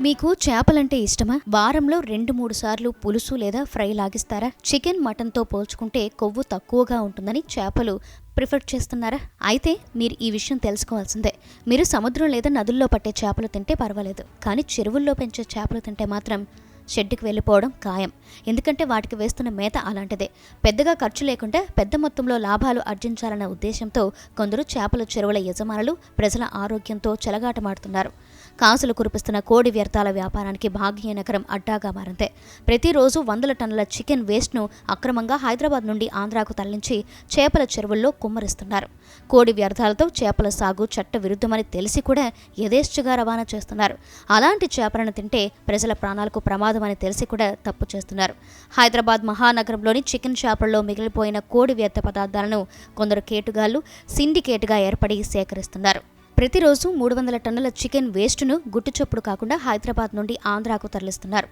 మీకు చేపలంటే ఇష్టమా? వారంలో రెండు మూడు సార్లు పులుసు లేదా ఫ్రై లాగిస్తారా? చికెన్ మటన్తో పోల్చుకుంటే కొవ్వు తక్కువగా ఉంటుందని చేపలు ప్రిఫర్ చేస్తున్నారా? అయితే మీరు ఈ విషయం తెలుసుకోవాల్సిందే. మీరు సముద్రం లేదా నదుల్లో పట్టే చేపలు తింటే పర్వాలేదు. కానీ చెరువుల్లో పెంచే చేపలు తింటే మాత్రం షెడ్డుకి వెళ్ళిపోవడం ఖాయం. ఎందుకంటే వాటికి వేస్తున్న మేత అలాంటిదే. పెద్దగా ఖర్చు లేకుండా పెద్ద మొత్తంలో లాభాలు ఆర్జించాలన్న ఉద్దేశంతో కొందరు చేపల చెరువుల యజమానులు ప్రజల ఆరోగ్యంతో చెలగాటమాడుతున్నారు. కాసులు కురిపిస్తున్న కోడి వ్యర్థాల వ్యాపారానికి భాగ్యనగరం అడ్డాగా మారిందే. ప్రతిరోజు వందల టన్నుల చికెన్ వేస్ట్ను అక్రమంగా హైదరాబాద్ నుండి ఆంధ్రాకు తరలించి చేపల చెరువుల్లో కుమ్మరిస్తున్నారు. కోడి వ్యర్థాలతో చేపల సాగు చట్ట విరుద్ధమని తెలిసి కూడా యథేచ్ఛగా రవాణా చేస్తున్నారు. అలాంటి చేపలను తింటే ప్రజల ప్రాణాలకు ప్రమాదం ప్రమాదమని తెలిసి కూడా తప్పు చేస్తున్నారు. హైదరాబాద్ మహానగరంలోని చికెన్ షాపుల్లో మిగిలిపోయిన కోడి వ్యర్థ పదార్థాలను కొందరు కేటుగాళ్ళు సిండికేట్గా ఏర్పడి సేకరిస్తున్నారు. ప్రతిరోజు మూడు వందల టన్నుల చికెన్ వేస్టును గుట్టుచప్పుడు కాకుండా హైదరాబాద్ నుండి ఆంధ్రాకు తరలిస్తున్నారు.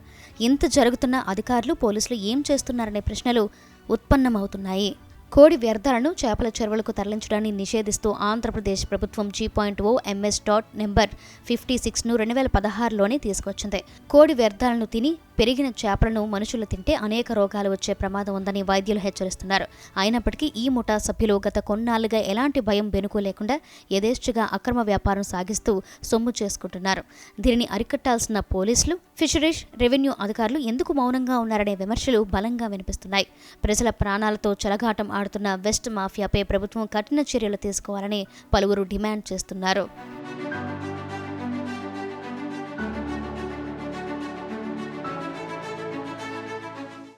ఇంత జరుగుతున్న అధికారులు పోలీసులు ఏం చేస్తున్నారనే ప్రశ్నలు ఉత్పన్నమవుతున్నాయి. కోడి వ్యర్థాలను చేపల చెరువులకు తరలించడాన్ని నిషేధిస్తూ ఆంధ్రప్రదేశ్ ప్రభుత్వం G point O MS dot number fifty సిక్స్ను రెండు వేల పదహారులోనే తీసుకొచ్చింది కోడి వ్యర్థాలను తిని పెరిగిన చేపలను మనుషులు తింటే అనేక రోగాలు వచ్చే ప్రమాదం ఉందని వైద్యులు హెచ్చరిస్తున్నారు. అయినప్పటికీ ఈ ముఠా సభ్యులు గత కొన్నాళ్ళుగా ఎలాంటి భయం బెనుకు లేకుండా యథేచ్ఛగా అక్రమ వ్యాపారం సాగిస్తూ సొమ్ము చేసుకుంటున్నారు. దీనిని అరికట్టాల్సిన పోలీసులు ఫిషరీస్ రెవెన్యూ అధికారులు ఎందుకు మౌనంగా ఉన్నారనే విమర్శలు బలంగా వినిపిస్తున్నాయి. ప్రజల ప్రాణాలతో చెలగాటం ఆడుతున్న వెస్ట్ మాఫియాపై ప్రభుత్వం కఠిన చర్యలు తీసుకోవాలని పలువురు డిమాండ్ చేస్తున్నారు.